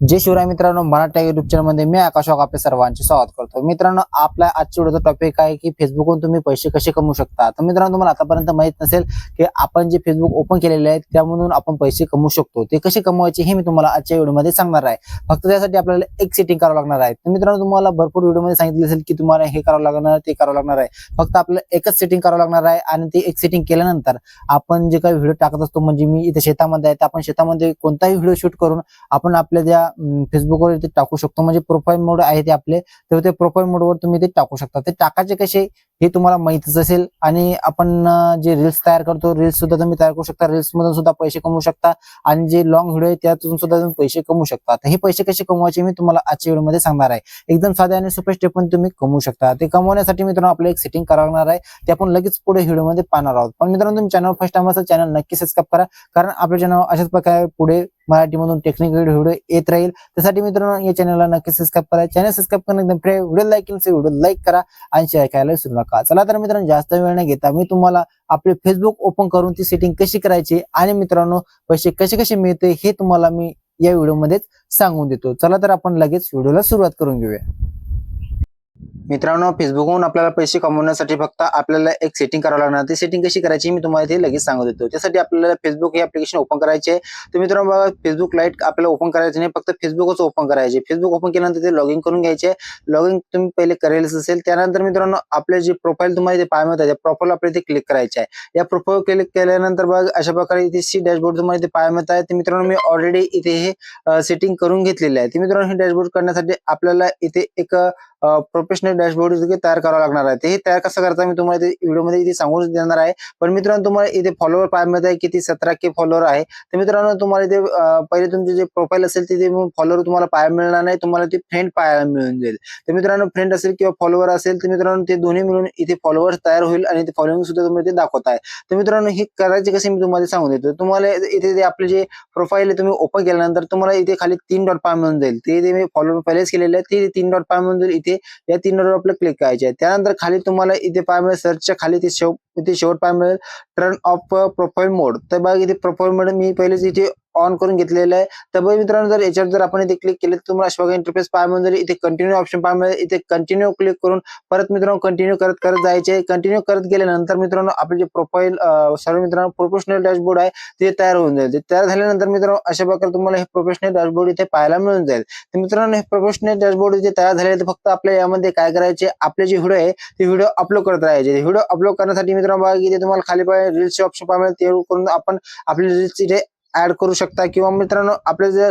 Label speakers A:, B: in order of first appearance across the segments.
A: जय शिवराय मित्रांनो मराठी युट्यूब चॅनलमध्ये मी आकाशवाक आपल्या सर्वांचे स्वागत करतो. मित्रांनो आपल्या आजच्या व्हिडिओचा टॉपिक आहे की फेसबुकवरून तुम्ही पैसे कसे कमवू शकता? तर मित्रांनो तुम्हाला आतापर्यंत माहीत नसेल की आपण जे फेसबुक ओपन केलेले आहे त्यामधून आपण पैसे कमवू शकतो. ते कसे कमवायचे हे मी तुम्हाला आजच्या व्हिडिओमध्ये सांगणार आहे. फक्त त्यासाठी आपल्याला एक सेटिंग करावं लागणार आहे. तर मित्रांनो तुम्हाला भरपूर व्हिडिओमध्ये सांगितले असेल की तुम्हाला हे करावं लागणार ते करावं लागणार आहे. फक्त आपल्याला एकच सेटिंग करावं लागणार आहे आणि ते एक सेटिंग केल्यानंतर आपण जे काही व्हिडिओ टाकत असतो म्हणजे मी इथे शेतामध्ये आहे तर आपण शेतामध्ये कोणताही व्हिडिओ शूट करून आपण आपल्या ज्या फेसबुकवर ते टाकू शकतो. म्हणजे प्रोफाईल मोड आहे ते आपले तर ते प्रोफाईल मोडवर तुम्ही ते टाकू शकता. ते टाकायचे कसे? हे तुम्हाला माहितीच असेल. आणि आपण जे रील्स तयार करतो रील्स सुद्धा तुम्ही तयार करू शकता. रील्स मधून सुद्धा पैसे कमवू शकता. आणि जे लॉंग व्हिडिओ आहे त्यातून सुद्धा तुम्ही पैसे कमवू शकता. तर हे पैसे कसे कमवायचे मी तुम्हाला आजच्या व्हिडिओमध्ये सांगणार आहे. एकदम साध्या आणि सोप्या स्टेप पण तुम्ही कमवू शकता. ते कमवण्यासाठी मित्रांनो आपल्याला एक सेटिंग करावं लागणार आहे. ते आपण लगेच पुढे व्हिडिओमध्ये पाहणार आहोत. पण मित्रांनो तुम्ही चॅनल फर्स्ट टाइम असेल चॅनल नक्की सबस्क्राईब करा. कारण आपल्या चॅनल अशाच प्रकारे पुढे मराठीमधून टेक्निकल व्हिडिओ येत राहील. त्यासाठी मित्रांनो या चॅनलला नक्की सबस्क्राईब करा. चॅनल सबस्क्राईब करणं एकदम फ्री व्हिडिओ लाईक केलं व्हिडिओ लाईक करा. आणि शेअर करायला सुरू नका चला तर मित्रांनो जास्त वेळ नाही घेता मी तुम्हाला आपले फेसबुक ओपन करून ती सेटिंग कशी करायची आणि मित्रांनो पैसे कसे कसे मिळते हे तुम्हाला मी या व्हिडिओमध्येच सांगून देतो. चला तर आपण लगेच व्हिडिओला सुरुवात करून घेऊया. मित्रांनो फेसबुकवरून आपल्याला पैसे कमवण्यासाठी फक्त आपल्याला एक सेटिंग करावं लागणार. ती सेटिंग कशी करायची मी तुम्हाला ते लगेच सांगू देतो. त्यासाठी आपल्याला फेसबुक हे ऍप्लिकेशन ओपन करायचे तर मित्रांनो बघा फेसबुक लाइट आपल्याला ओपन करायचं नाही फक्त फेसबुकच ओपन करायचे फेसबुक ओपन केल्यानंतर ते लॉग इन करून घ्यायचे लॉग इन तुम्ही पहिले करेलच असेल. त्यानंतर मित्रांनो आपले जे प्रोफाईल तुम्हाला इथे पाहायला मिळतात त्या प्रोफाईल आपल्याला इथे क्लिक करायचे आहे. या प्रोफाईल क्लिक केल्यानंतर बघा अशा प्रकारे इथे सी डॅशबोर्ड तुम्हाला इथे पाहायला मिळत आहे. ते मित्रांनो मी ऑलरेडी इथे हे सेटिंग करून घेतलेले आहे. ते मित्रांनो हे डॅशबोर्ड करण्यासाठी आपल्याला इथे एक प्रोफेशनल डॅशबोर्ड तयार करावं लागणार आहे. ते तयार कसं करता मी तुम्हाला व्हिडिओमध्ये इथे सांगून देणार आहे. पण मित्रांनो तुम्हाला इथे फॉलोअर पाहायला मिळत आहे किती सतरा के फॉलोअर आहे. तर मित्रांनो तुम्हाला इथे पहिले तुमचे जे प्रोफाईल असेल तिथे फॉलोअर तुम्हाला पाहायला मिळणार नाही. तुम्हाला ते फ्रेंड पाहायला मिळून जाईल. तर मित्रांनो फ्रेंड असेल किंवा फॉलोअर असेल तर मित्रांनो ते दोन्ही मिळून इथे फॉलोअर तयार होईल आणि ते फॉलोइंग सुद्धा तुम्हाला ते दाखवत आहे. तर मित्रांनो हे करायचे कसे मी तुम्हाला सांगून देतो. तुम्हाला इथे आपले जे प्रोफाईल आहे तुम्ही ओपन केल्यानंतर तुम्हाला इथे खाली तीन डॉट पाय मिळून जाईल. ते मी फॉलोअर पहिलेच केलेले आहे ते तीन डॉट पाय मिळून जाईल. इथे या तीन डॉट आपल्याला क्लिक करायचे आहे. त्यानंतर खाली तुम्हाला इथे पाय मिळेल सर्चच्या खाली ते शेव इथे शेवट पाय मिळेल टर्न ऑफ प्रोफाईल मोड तर बघा इथे प्रोफाईल मोड मी पहिलेच इथे ऑन करून घेतलेलं आहे. तर मित्रांनो जर याच्यावर जर आपण इथे क्लिक केलं तर तुम्हाला अशा इंटरफेस पाहायला इथे कंटिन्यू ऑप्शन पाहायला इथे कंटिन्यू क्लिक करून परत मित्रांनो कंटिन्यू करत करत जायचे कंटिन्यू करत गेल्यानंतर मित्रांनो आपले जे प्रोफाईल सर्व मित्रांनो प्रोफेशनल डॅशबोर्ड आहे ते तयार होऊन जाईल. तयार झाल्यानंतर मित्रांनो अशा प्रकारे तुम्हाला हे प्रोफेशनल डॅशबोर्ड इथे पाहायला मिळून जाईल. तर मित्रांनो हे प्रोफेशनल डॅशबोर्ड इथे तयार झाले तर फक्त आपल्या यामध्ये काय करायचे आपले जे व्हिडिओ आहे ते व्हिडिओ अपलोड करत राहायचे. व्हिडिओ अपलोड करण्यासाठी मित्रांनो बघा इथे तुम्हाला खाली पाहिजे रील्सचे ऑप्शन पाहिजे ते करून आपण आपले रील्स इथे ऍड करू शकता किंवा मित्रांनो आपले जे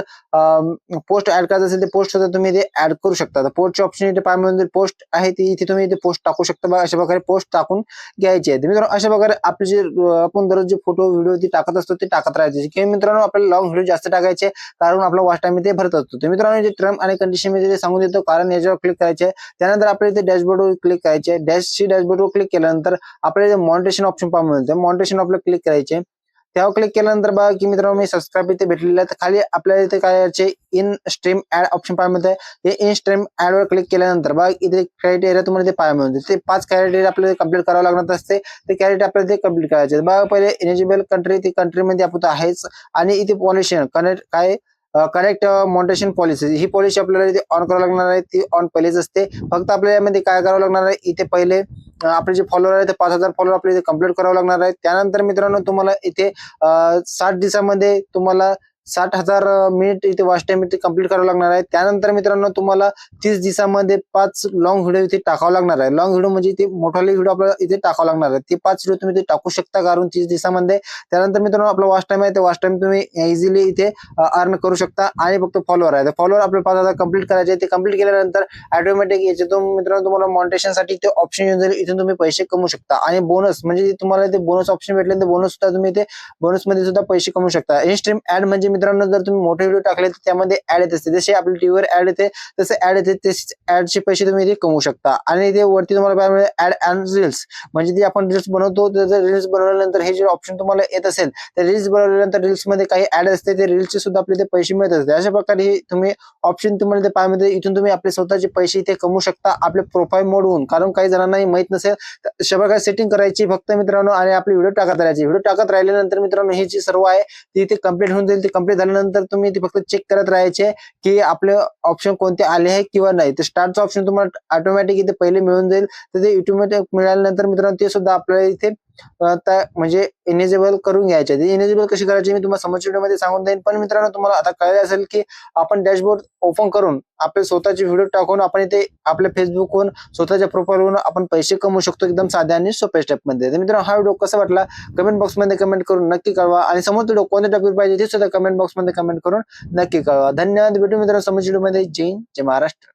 A: पोस्ट ऍड करायचं असेल ते पोस्ट सुद्धा तुम्ही इथे ऍड करू शकता. पोस्टची ऑप्शन इथे पाहिजे पोस्ट आहे ती इथे तुम्ही इथे पोस्ट टाकू शकता. अशा प्रकारे पोस्ट टाकून घ्यायची आहे. मित्रांनो अशा प्रकारे आपले जे आपण दररोज जे फोटो व्हिडिओ ती टाकत असतो ते टाकत राहायचे. किंवा मित्रांनो आपल्याला लॉंग व्हिडिओ जास्त टाकायचे कारण आपला वॉच टाइम इथे भरत असतो. तर मित्रांनो जे टर्म आणि कंडिशन मी सांगून देतो कारण याच्यावर क्लिक करायचे त्यानंतर आपल्याला इथे डॅशबोर्डवर क्लिक करायचे डॅशची डॅशबोर्डवर क्लिक केल्यानंतर आपल्याला मॉनिटेशन ऑप्शन पाहिजे मिळतं मॉनिटेशन आपल्याला क्लिक करायचे त्यावर क्लिक केल्यानंतर बघा की मित्रांनो मी सबस्क्राईब इथे भेटलेलं आहे तर खाली आपल्याला इथे काय याचे इन स्ट्रीम ऍड ऑप्शन पाहायला मिळतं हे इन स्ट्रीम ऍड वर क्लिक केल्यानंतर बघा इथे क्रायटेरिया तुम्हाला ते पाहायला मिळून ते पाच क्रायटेरिया आपल्याला कंप्लीट करावं लागणार असते. ते क्रायटेरिया आपल्याला ते कंप्लीट करायचे बघा पहिले एलिजिबल कंट्री ती कंट्रीमध्ये आपण आहेच. आणि इथे पॉलिशन कनेक्ट काय? करेक्ट मॉन्टेशन पॉलिसी ही पॉलिसी आपल्याला इथे ऑन करावं लागणार आहे. ती ऑन पहिलेच असते. फक्त आपल्याला यामध्ये काय करावं लागणार आहे? इथे पहिले आपले जे फॉलोअर आहे ते पाच हजार फॉलोअर आपल्या इथे कंप्लीट करावं लागणार आहे. त्यानंतर मित्रांनो तुम्हाला इथे सात साठ दिवसामध्ये तुम्हाला साठ हजार मिनिट इथे वॉच टाइम इथे कंप्लीट करावं लागणार आहे. त्यानंतर मित्रांनो तुम्हाला तीस दिवसामध्ये पाच लॉंग व्हिडिओ इथे टाकावं लागणार आहे. लॉंग व्हिडिओ म्हणजे इथे मोठाले व्हिडिओ आपल्याला इथे टाकावं लागणार आहे. ते पाच व्हिडिओ तुम्ही इथे टाकू शकता कारण तीस दिवसामध्ये? त्यानंतर मित्रांनो आपला वॉच टाइम आहे. ते वॉच टाइम तुम्ही इझिली इथे अर्न करू शकता आणि फक्त फॉलोअर आहे. फॉलोअर आपल्याला पाच हजार कंप्लीट करायचे ते कंप्लीट केल्यानंतर ऑटोमॅटिक याच्यातून मित्रांनो तुम्हाला मॉनिटेशनसाठी ते ऑप्शन येऊन जाईल. इथून तुम्ही पैसे कमवू शकता. आणि बोनस म्हणजे तुम्हाला ते बोनस ऑप्शन भेटले ते बोनस सुद्धा तुम्ही ते बोनसमध्ये सुद्धा पैसे कमवू शकता. इनस्ट्रीम ऍड म्हणजे मित्रांनो जर तुम्ही मोठे व्हिडिओ टाकले तर त्यामध्ये ऍड येत. असते जसे आपल्या टीव्हीवर ऍड येते तसे ऍड येते. तसे ऍडचे पैसे तुम्ही इथे कमवू शकता. आणि ते वरती तुम्हाला ऍड अँड रील्स म्हणजे जे आपण रील्स बनवतो तर रील्स बनवल्यानंतर हे जे ऑप्शन तुम्हाला येत असेल तर रील्स बनवल्यानंतर रील्समध्ये काही ऍड असते ते रील्सचे सुद्धा आपले ते पैसे मिळत असते अशा प्रकारे हे तुम्ही ऑप्शन तुम्हाला ते पाहायला इथून तुम्ही आपले स्वतःचे पैसे इथे कमवू शकता आपले प्रोफाईल मोडवून कारण काही जणांनाही माहीत नसेल तर अशा प्रकारे सेटिंग करायची फक्त मित्रांनो आणि आपले व्हिडिओ टाकत राहायचे. व्हिडिओ टाकत राहिल्यानंतर मित्रांनो हे जे सर्व आहे ती इथे कंप्लीट होऊन जाईल. ते कंप्लीट झाल्यानंतर तुम्ही ते फक्त चेक करत राहायचे की आपले ऑप्शन कोणते आले आहे किंवा नाही. तर स्टार्टचं ऑप्शन तुम्हाला ऑटोमॅटिक इथे पहिले मिळून जाईल. तर ते ऑटोमॅटिक मिळाल्यानंतर मित्रांनो ते सुद्धा आपल्याला इथे आता म्हणजे इनेजेबल करून घ्यायचे इनेजेबल कशी करायची मी तुम्हाला समोरच्या व्हिडिओमध्ये सांगून देईन. पण मित्रांनो तुम्हाला आता कळले असेल की आपण डॅशबोर्ड ओपन करून आपले स्वतःचे व्हिडिओ टाकून आपण इथे आपल्या फेसबुकवरून स्वतःच्या प्रोफाईलवरून आपण पैसे कमवू शकतो एकदम साध्या आणि सोप्या स्टेपमध्ये. तर मित्रांनो हा व्हिडिओ कसा वाटला? कमेंट बॉक्समध्ये कमेंट करून नक्की कळवा. आणि समोर व्हिडिओ कोणत्या टॉपिक पाहिजे ते सुद्धा कमेंट बॉक्समध्ये कमेंट करून नक्की कळवा. धन्यवाद. भेटू मित्रांनो समोर व्हिडिओमध्ये जय जय महाराष्ट्र.